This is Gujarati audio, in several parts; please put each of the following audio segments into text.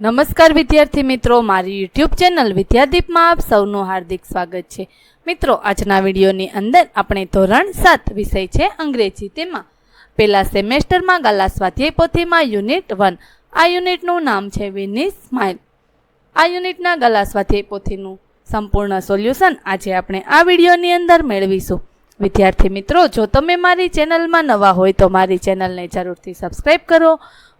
નમસ્કાર વિદ્યાર્થી મિત્રો, મારી યુટ્યુબ ચેનલ વિદ્યાદીપમાં આપ સૌનું હાર્દિક સ્વાગત છે. મિત્રો, આજના વિડીયોની અંદર આપણે ધોરણ સાત વિષય છે અંગ્રેજી તેમાં. પહેલા સેમેસ્ટરમાં ગાલા સ્વાધ્યાય પોથીમાં યુનિટ વન. આ યુનિટનું નામ છે વિની સ્માઇલ. આ યુનિટના ગાલા સ્વાધ્યાય પોથીનું સંપૂર્ણ સોલ્યુશન આજે આપણે આ વિડીયોની અંદર મેળવીશું. વિદ્યાર્થી મિત્રો, જો તમે મારી ચેનલમાં નવા હોય તો મારી ચેનલને જરૂરથી સબસ્ક્રાઈબ કરો,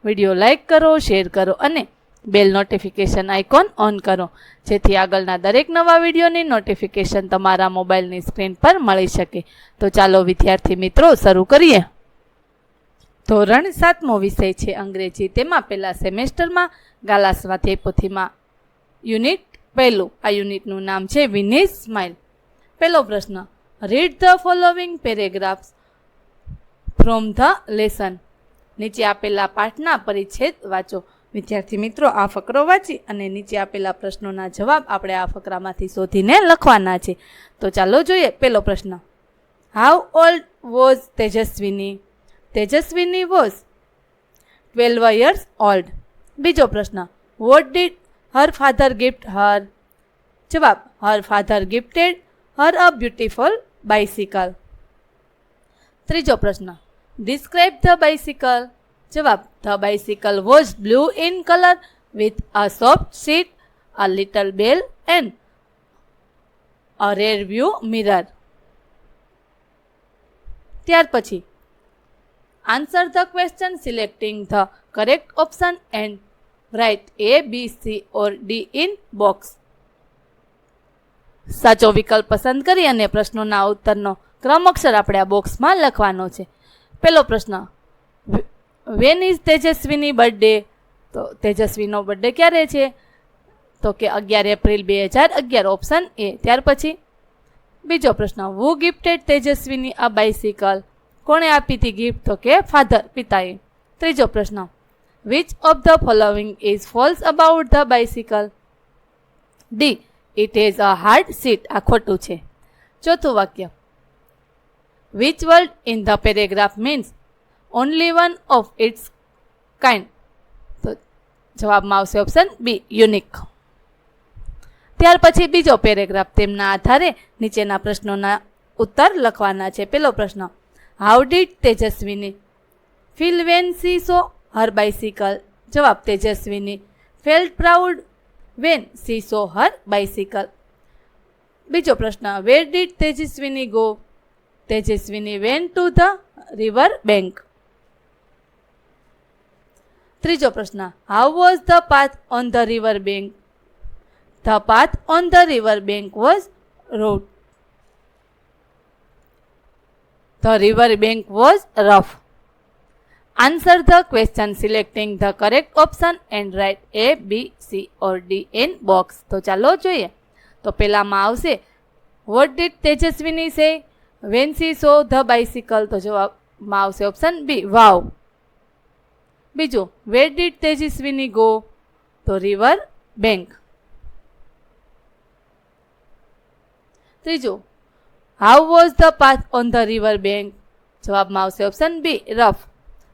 વીડિયો લાઇક કરો, શેર કરો અને બેલ નોટિફિકેશન આઇકોન ઓન કરો. જેથી આગળના દરેક નવા વિડીયોની નોટિફિકેશન તમારા મોબાઈલની સ્ક્રીન પર મળી શકે. તો ચાલો વિદ્યાર્થી મિત્રો, શરૂ કરીએ. ધોરણ સાતમો વિષય છે અંગ્રેજી. તેમાં પહેલા સેમેસ્ટરમાં ગાલા પોથીમાં યુનિટ પહેલું. આ યુનિટનું નામ છે વિનેશ સ્માઇલ પહેલો પ્રશ્ન read the following paragraphs from the lesson નીચે આપેલા પાઠના પરિચ્છેદ વાંચો. વિદ્યાર્થી મિત્રો, આ ફકરો વાંચી અને નીચે આપેલા પ્રશ્નોના જવાબ આપણે આ ફકરામાંથી શોધીને લખવાના છે. તો ચાલો જોઈએ પહેલો પ્રશ્ન. How old was Tejaswini? Tejaswini was twelve years old બીજો પ્રશ્ન. What did her father gift her જવાબ. Her father gifted her a beautiful bicycle ત્રીજો પ્રશ્ન. ડિસ્ક્રાઇબ ધ બાઇસિકલ જવાબ, the bicycle was blue in colour with a soft seat a little bell and a rear view mirror ત્યાર પછી answer the question selecting the correct option and write A B C or D in box સાચો વિકલ્પ પસંદ કરી અને પ્રશ્નોના ઉત્તરનો ક્રમ અક્ષર આપણે આ બોક્સમાં લખવાનો છે. પહેલો પ્રશ્ન વેન ઇઝ તેજસ્વીની બર્થડે તો તેજસ્વીનો બર્થડે ક્યારે છે? તો કે અગિયાર એપ્રિલ બે હજાર અગિયાર ઓપ્શન એ ત્યાર પછી બીજો પ્રશ્ન વુ ગિફ્ટેડ તેજસ્વીની આ બાઇસિકલ કોણે આપી હતી ગિફ્ટ તો કે ફાધર પિતાએ. ત્રીજો પ્રશ્ન which of the following is false about the bicycle D it is a hard seat આ ખોટું છે. ચોથું વાક્ય which word in the paragraph means only one of its kind તો જવાબમાં આવશે ઓપ્શન બી યુનિક ત્યાર પછી બીજો પેરેગ્રાફ તેમના આધારે નીચેના પ્રશ્નોના ઉત્તર લખવાના છે. પેલો પ્રશ્ન how did Tejaswini feel when she saw her bicycle જવાબ Tejaswini felt proud when she saw her bicycle બીજો પ્રશ્ન where did Tejaswini go Tejaswini went to the river bank ત્રીજો પ્રશ્ન how was the path on the river bank the path on the river bank was road the river bank was rough answer the question selecting the correct option and write A B C or D in box તો ચાલો જોઈએ. તો પહેલામાં આવશે what did Tejaswini say when she saw the bicycle તો જવાબમાં આવશે ઓપ્શન બી વાવ બીજું where did Tejaswini go to river bank ત્રીજું how was the path on the river bank જવાબમાં આવશે ઓપ્શન બી રફ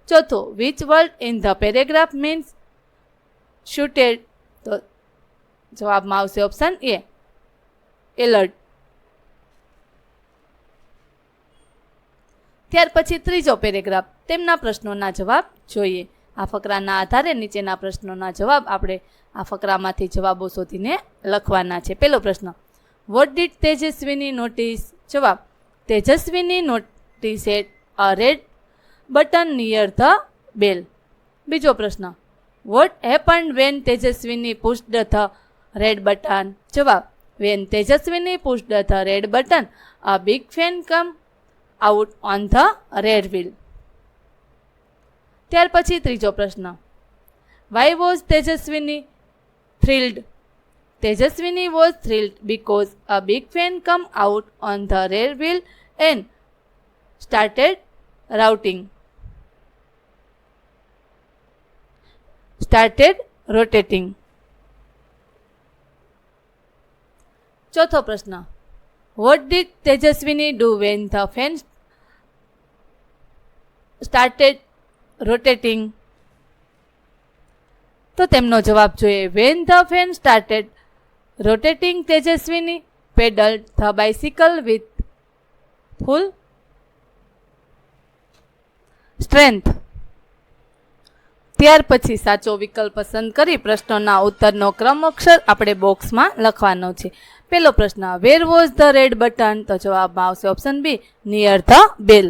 ચોથું which word in the paragraph means shooted તો જવાબમાં આવશે ઓપ્શન એ એલર્ટ ત્યાર પછી ત્રીજો પેરેગ્રાફ તેમના પ્રશ્નોના જવાબ જોઈએ. આ ફકરાના આધારે નીચેના પ્રશ્નોના જવાબ આપણે આ ફકરામાંથી જવાબો શોધીને લખવાના છે. પહેલો પ્રશ્ન વોટ ડીડ તેજસ્વીની નોટિસ જવાબ, Tejaswini notice at a red button near the bell બીજો પ્રશ્ન what happen when Tejaswini pushed the red button જવાબ when Tejaswini pushed the red button a big fan come out on the red wheel ત્યાર પછી ત્રીજો પ્રશ્ન. Why was Tejaswini thrilled Tejaswini was thrilled because a big fan come out on the rear wheel and started routing started rotating ચોથો પ્રશ્ન. What did Tejaswini do when the fan started rotating તો તેમનો જવાબ જોઈએ when the fan started rotating Tejaswini pedal the bicycle with full strength ત્યાર પછી સાચો વિકલ્પ પસંદ કરી પ્રશ્નોના ઉત્તરનો ક્રમ અક્ષર આપણે બોક્સમાં લખવાનો છે. પેલો પ્રશ્ન where was the red button તો જવાબમાં આવશે option B near the bell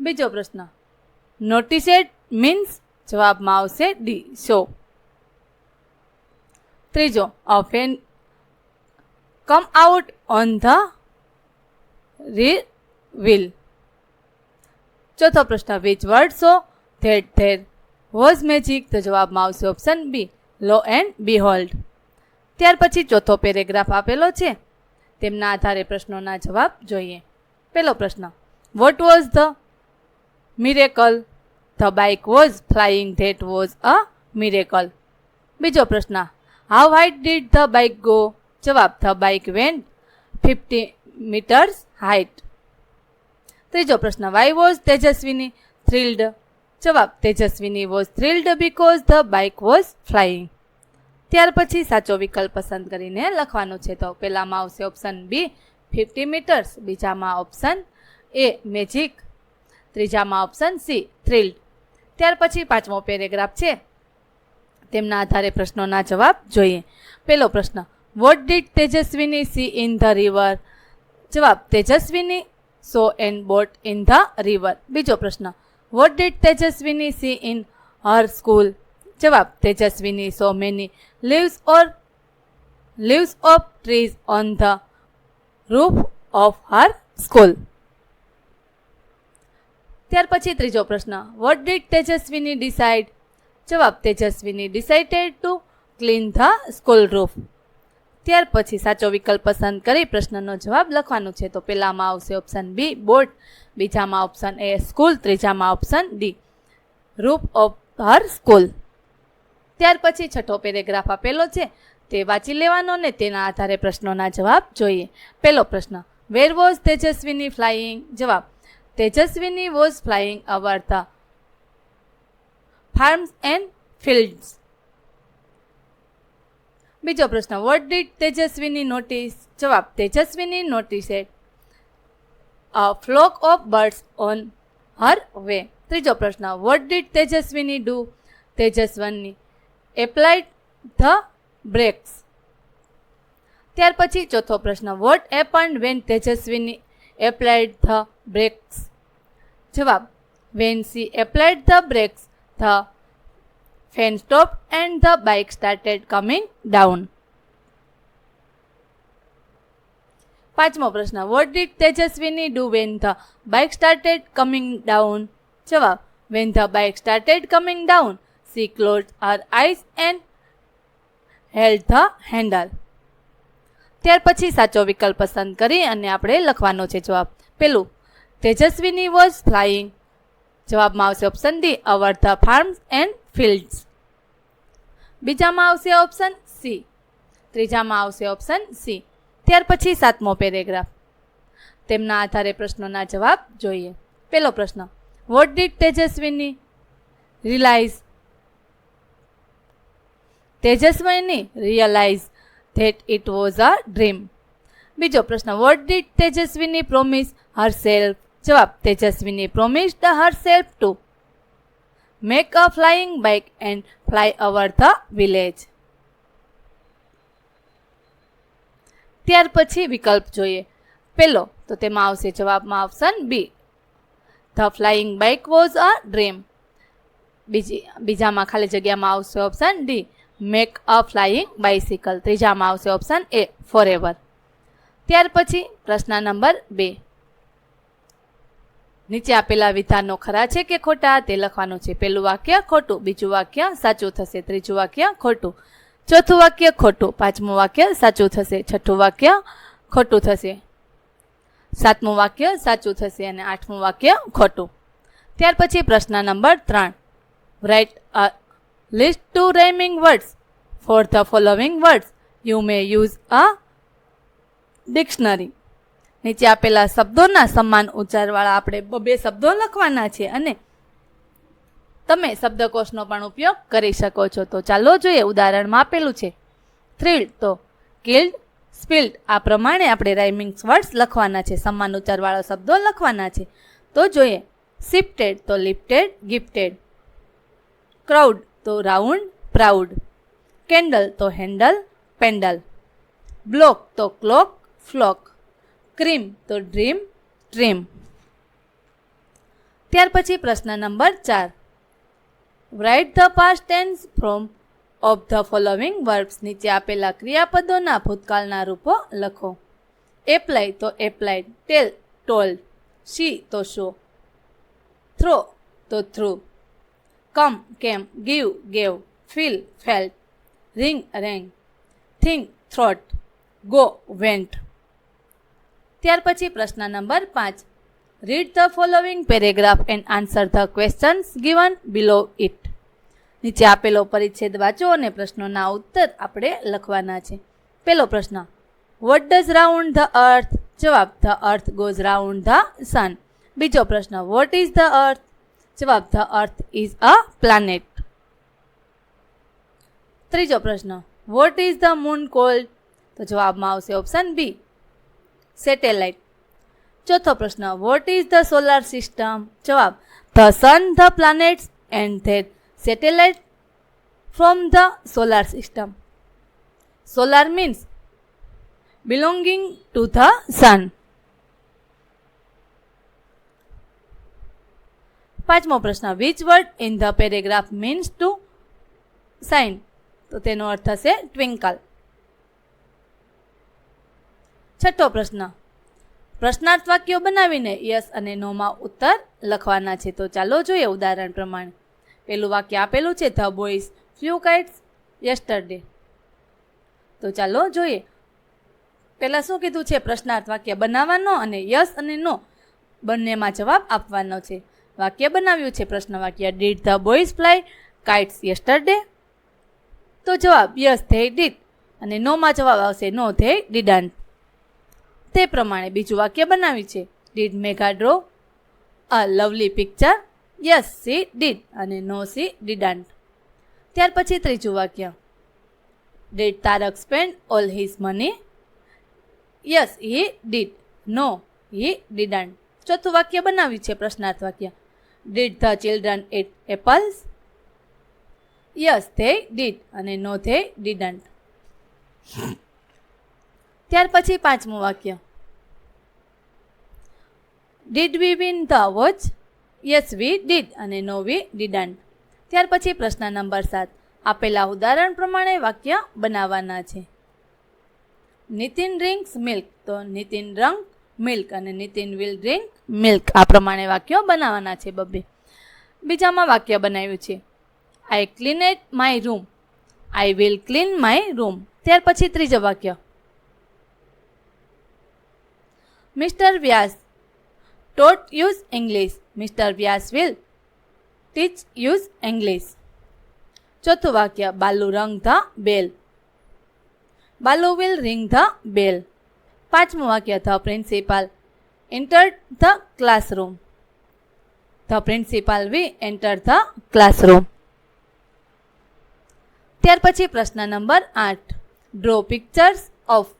બીજો પ્રશ્ન. નોટિસેડ મીન્સ જવાબમાં આવશે ડી શો ત્રીજો a fan come out on the rear wheel ચોથો પ્રશ્ન which word show that there was magic તો જવાબમાં આવશે option B lo and behold ત્યાર પછી ચોથો પેરેગ્રાફ આપેલો છે. તેમના આધારે પ્રશ્નોના જવાબ જોઈએ. પહેલો પ્રશ્ન what was the miracle the bike was flying that was a miracle બીજો પ્રશ્ન how height did the bike go જવાબ the bike went fifty metres height ત્રીજો પ્રશ્ન વાય વોઝ તેજસ્વીની થ્રિલ્ડ જવાબ, Tejaswini was thrilled because the bike was flying ત્યાર પછી સાચો વિકલ્પ પસંદ કરીને લખવાનો છે. તો પહેલામાં આવશે ઓપ્શન બી ફિફ્ટી મીટર્સ બીજામાં ઓપ્શન એ મેજિક ત્રીજામાં ઓપ્શન સી થ્રિલ્ડ ત્યાર પછી પાંચમો પેરેગ્રાફ છે. તેમના આધારે પ્રશ્નોના જવાબ જોઈએ. પહેલો પ્રશ્ન what did Tejaswini see in the river જવાબ, Tejaswini saw and boat in the river બીજો પ્રશ્ન what did Tejaswini see in her school જવાબ, Tejaswini saw many leaves or leaves of trees on the roof of her school ત્યાર પછી ત્રીજો પ્રશ્ન. વોટ ડીડ તેજસ્વીની ડિસાઇડ જવાબ Tejaswini decided to clean the school roof ત્યાર પછી સાચો વિકલ્પ પસંદ કરી પ્રશ્નનો જવાબ લખવાનો છે. તો પહેલામાં આવશે ઓપ્શન બી બોટ બીજામાં option A school ત્રીજામાં option D roof of her school ત્યાર પછી છઠ્ઠો પેરેગ્રાફ આપેલો છે. તે વાંચી લેવાનો ને તેના આધારે પ્રશ્નોના જવાબ જોઈએ. પહેલો પ્રશ્ન વેર વોઝ તેજસ્વીની ફ્લાઇંગ જવાબ Tejaswini was flying over the farms and fields બીજો પ્રશ્ન વોટ ડીડ તેજસ્વીની નોટિસ જવાબ, Tejaswini notice at a flock of birds on her way ત્રીજો પ્રશ્ન what did Tejaswini do Tejaswini applied the brakes ત્યાર પછી ચોથો પ્રશ્ન what happened when Tejaswini applied the brakes જવાબ when she applied the brakes the fan stop and the bike started coming down પાંચમો પ્રશ્ન what did Tejaswini do when the bike started coming down જવાબ when the bike started coming down she close her eyes and held the handle ત્યાર પછી સાચો વિકલ્પ પસંદ કરી અને આપણે લખવાનો છે જવાબ. પેલું, તેજસ્વીની વોઝ ફ્લાઇંગ. જવાબમાં આવશે option D over the farms and fields. બીજામાં આવશે ઓપ્શન સી. ત્રીજામાં આવશે ઓપ્શન સી. ત્યાર પછી સાતમો પેરેગ્રાફ. તેમના આધારે પ્રશ્નોના જવાબ જોઈએ. પહેલો પ્રશ્ન what did Tejaswini realise Tejaswini realise that it was a dream બીજો પ્રશ્ન what did Tejaswini promise her self જવાબ Tejaswini promise the her self to make a flying bike and fly over the village ત્યાર પછી વિકલ્પ જોઈએ. પહેલો, તો તેમાં આવશે, જવાબમાં option B. The flying bike was a dream બીજી, બીજામાં ખાલી જગ્યામાં આવશે option D. Make a flying bicycle. ત્રીજામાં આવશે ઓપ્શન એ ફોર એવર ત્યાર પછી પ્રશ્ન નંબર બે. નીચે આપેલા વિધાનો ખરા છે કે ખોટા? તે લખવાનું છે. પહેલું વાક્ય ખોટું, બીજું વાક્ય સાચું થશે, ત્રીજું વાક્ય ખોટું, ચોથું વાક્ય ખોટું, પાંચમું વાક્ય સાચું થશે, છઠ્ઠું વાક્ય ખોટું થશે, સાતમું વાક્ય સાચું થશે અને આઠમું વાક્ય ખોટું. ત્યાર પછી પ્રશ્ન નંબર ત્રણ. Write a list two words. For the following words you may use a dictionary નીચે આપેલા શબ્દોના સમાન ઉચ્ચારવાળા આપણે બે શબ્દો લખવાના છે અને તમે શબ્દકોશનો પણ ઉપયોગ કરી શકો છો. તો ચાલો જોઈએ, ઉદાહરણમાં આપેલું છે. થ્રિલ્ડ તો કિલ્ડ સ્પિલ્ડ આ પ્રમાણે આપણે રાઇમિંગ્સ વર્ડ્સ લખવાના છે. સમાન ઉચ્ચારવાળા શબ્દો લખવાના છે. તો જોઈએ શિફ્ટેડ તો લિફ્ટેડ ગિફ્ટેડ ક્રાઉડ તો રાઉન્ડ પ્રાઉડ. કેન્ડલ તો હેન્ડલ, પેન્ડલ. બ્લોક તો ક્લોક, ફ્લોક. ક્રીમ તો ડ્રીમ, ટ્રીમ. ત્યાર પછી પ્રશ્ન નંબર ચાર. Write the past tense from of the following verbs નીચે આપેલા ક્રિયાપદોના ભૂતકાળના રૂપો લખો. એપ્લાય તો એપ્લાયડ ટેલ ટોલ્ડ સી તો શો થ્રો તો threw come came give gave feel felt ring rang think throat go went ત્યાર પછી પ્રશ્ન નંબર પાંચ. Read the following paragraph and answer the questions given below it નીચે આપેલો પરિચ્છેદ વાંચો અને પ્રશ્નોના ઉત્તર આપણે લખવાના છે. પેલો પ્રશ્ન. What does round the earth જવાબ the earth goes round the sun બીજો પ્રશ્ન. વોટ ઇઝ ધ અર્થ જવાબ, the earth is a planet. ત્રીજો પ્રશ્ન, what is the moon called? તો જવાબમાં આવશે ઓપ્શન બી, સેટેલાઇટ. ચોથો પ્રશ્ન, what is the solar system? જવાબ, the sun, the planets and their satellite from the solar system. Solar means belonging to the sun. પાંચમો પ્રશ્ન which word in the paragraph means to sign તો તેનો અર્થ થશે ટ્વિંકલ છઠ્ઠો પ્રશ્ન, પ્રશ્નાર્થ વાક્યો બનાવીને યસ અને નોમાં ઉત્તર લખવાના છે. તો ચાલો જોઈએ ઉદાહરણ પ્રમાણે. પેલું વાક્ય આપેલું છે the boys flew kites yesterday તો ચાલો જોઈએ. પહેલાં શું કીધું છે? પ્રશ્નાર્થ વાક્ય બનાવવાનો અને યસ અને નો બંનેમાં જવાબ આપવાનો છે. વાક્ય બનાવ્યું છે. પ્રશ્ન વાક્ય did the boys fly kites yesterday તો જવાબ યસ ધે ડીડ અને નોમાં જવાબ આવશે નો ધે ડીડન્ટ તે પ્રમાણે બીજું વાક્ય બનાવ્યું છે. Did Megha draw a lovely picture yes she did અને નો સી ડીડન્ટ ત્યાર પછી ત્રીજું વાક્ય did Tarak spend all his money yes he did no he didn't ચોથું વાક્ય બનાવ્યું છે, પ્રશ્નાર્થ વાક્ય did the children ate apples yes they did અને નો ધે ડીડન્ટ ત્યાર પછી પાંચમું વાક્ય. Did we win the watch yes we did અને નો વી ડીડન્ટ ત્યાર પછી પ્રશ્ન નંબર સાત. આપેલા ઉદાહરણ પ્રમાણે વાક્ય બનાવવાના છે. નીતિન ડ્રિંક્સ મિલ્ક તો નીતિન રંગ મિલ્ક અને નીતિન વિલ ડ્રિંક મિલ્ક. આ પ્રમાણે વાક્યો બનાવવાના છે બબ્બે. બીજામાં વાક્ય બનાવ્યું છે. I cleaned my room I will clean my room ત્યાર પછી ત્રીજો વાક્ય. Mister Vyas taught us English mister Vyas will teach us English ચોથું વાક્ય. Balu rang the bell. Balu will ring the bell. પાંચમું વાક્ય the principal entered the classroom. The principal will enter the classroom. ત્યાર પછી પ્રશ્ન નંબર આઠ. Draw pictures of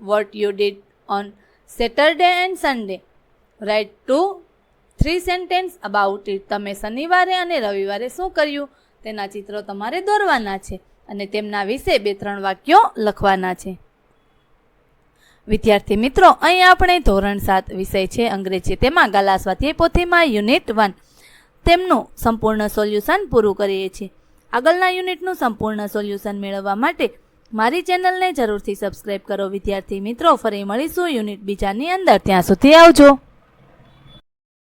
what you did on Saturday and Sunday write two three sentences about it તમે શનિવારે અને રવિવારે શું કર્યું? તેના ચિત્રો તમારે દોરવાના છે અને તેમના વિશે બે, ત્રણ વાક્યો લખવાના છે. વિદ્યાર્થી મિત્રો, અહીં આપણે ધોરણ સાત વિષય છે, અંગ્રેજી તેમાં ગાલા સ્વાધ્યાય પોથીમાં યુનિટ વન. તેમનું સંપૂર્ણ સોલ્યુશન પૂરું કરીએ છીએ. આગળના યુનિટનું સંપૂર્ણ સોલ્યુશન મેળવવા માટે મારી ચેનલને જરૂરથી સબસ્ક્રાઇબ કરો. વિદ્યાર્થી મિત્રો, ફરી મળીશું યુનિટ બીજાની અંદર. ત્યાં સુધી આવજો.